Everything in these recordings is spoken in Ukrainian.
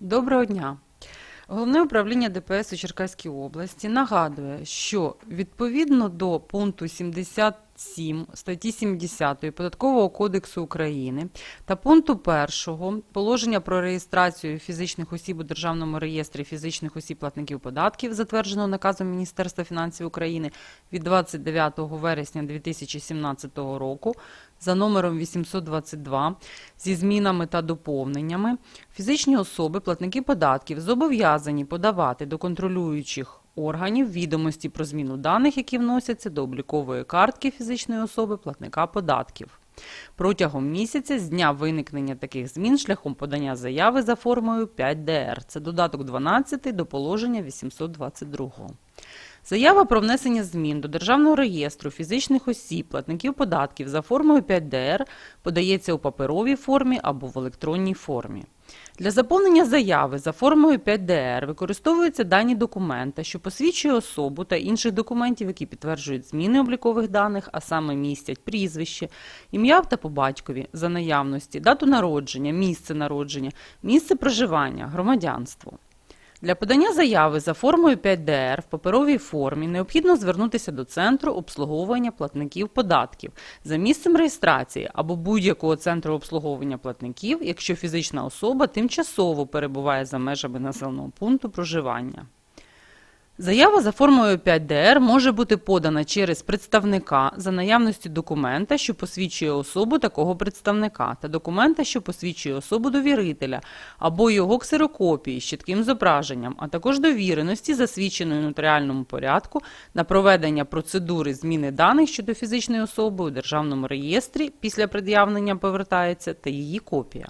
Доброго дня. Головне управління ДПС у Черкаській області нагадує, що відповідно до пункту 77 статті 70 Податкового кодексу України та пункту 1 положення про реєстрацію фізичних осіб у Державному реєстрі фізичних осіб платників податків, затвердженого наказом Міністерства фінансів України від 29 вересня 2017 року за номером 822 зі змінами та доповненнями, фізичні особи, платники податків зобов'язані подавати до контролюючих органів відомості про зміну даних, які вносяться до облікової картки фізичної особи платника податків. Протягом місяця з дня виникнення таких змін шляхом подання заяви за формою 5ДР. Це додаток 12 до положення 822. Заява про внесення змін до Державного реєстру фізичних осіб, платників податків за формою 5ДР подається у паперовій формі або в електронній формі. Для заповнення заяви за формою 5ДР використовуються дані документа, що посвідчує особу та інших документів, які підтверджують зміни облікових даних, а саме містять прізвище, ім'я та по батькові за наявності, дату народження, місце народження, місце проживання, громадянство. Для подання заяви за формою 5ДР в паперовій формі необхідно звернутися до Центру обслуговування платників податків за місцем реєстрації або будь-якого центру обслуговування платників, якщо фізична особа тимчасово перебуває за межами населеного пункту проживання. Заява за формою 5ДР може бути подана через представника за наявності документа, що посвідчує особу такого представника, та документа, що посвідчує особу довірителя, або його ксерокопії з чітким зображенням, а також довіреності, засвідченої нотаріальному порядку на проведення процедури зміни даних щодо фізичної особи у державному реєстрі після пред'явлення повертається та її копія.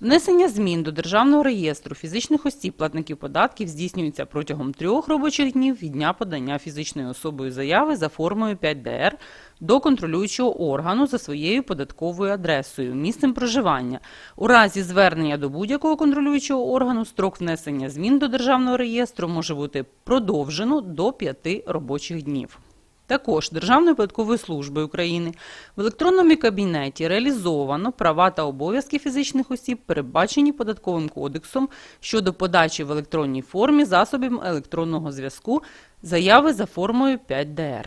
Внесення змін до Державного реєстру фізичних осіб платників податків здійснюється протягом трьох робочих днів від дня подання фізичною особою заяви за формою 5ДР до контролюючого органу за своєю податковою адресою, місцем проживання. У разі звернення до будь-якого контролюючого органу строк внесення змін до Державного реєстру може бути продовжено до 5 робочих днів. Також Державною податковою службою України в електронному кабінеті реалізовано права та обов'язки фізичних осіб, передбачені податковим кодексом щодо подачі в електронній формі засобів електронного зв'язку заяви за формою 5ДР.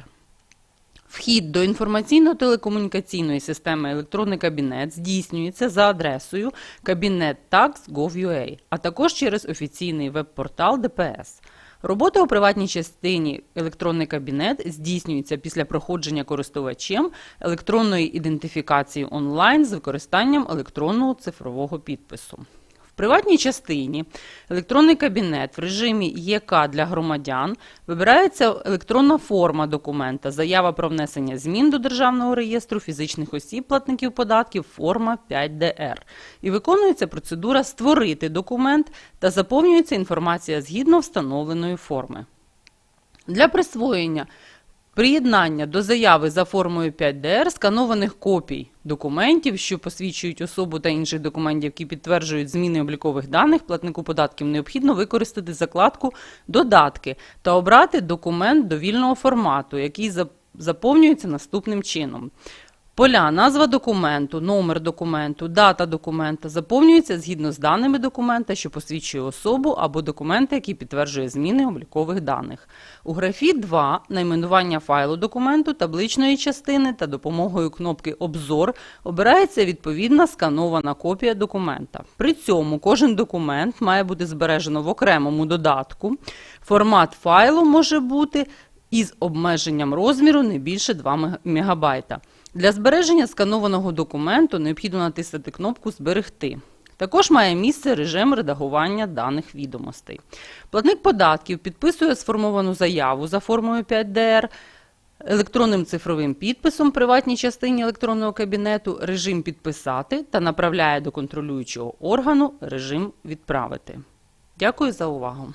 Вхід до інформаційно-телекомунікаційної системи електронний кабінет здійснюється за адресою kabinet.tax.gov.ua, а також через офіційний веб-портал ДПС. Робота у приватній частині електронний кабінет здійснюється після проходження користувачем електронної ідентифікації онлайн з використанням електронного цифрового підпису. Приватній частині електронний кабінет в режимі ЄК для громадян вибирається електронна форма документа, заява про внесення змін до Державного реєстру фізичних осіб платників податків форма 5ДР. І виконується процедура створити документ та заповнюється інформація згідно встановленої форми. Для присвоєння приєднання до заяви за формою 5ДР сканованих копій документів, що посвідчують особу та інших документів, які підтверджують зміни облікових даних, платнику податків необхідно використати закладку Додатки та обрати документ довільного формату, який зап- заповнюється наступним чином. Поля, назва документу, номер документу, дата документа заповнюються згідно з даними документа, що посвідчує особу або документа, який підтверджує зміни облікових даних. У графі 2 найменування файлу документу, табличної частини та допомогою кнопки Обзор обирається відповідна сканована копія документа. При цьому кожен документ має бути збережено в окремому додатку. Формат файлу може бути із обмеженням розміру не більше 2 МБ. Для збереження сканованого документу необхідно натиснути кнопку Зберегти. Також має місце режим редагування даних відомостей. Платник податків підписує сформовану заяву за формою 5ДР електронним цифровим підписом приватній частині електронного кабінету режим підписати та направляє до контролюючого органу режим відправити. Дякую за увагу.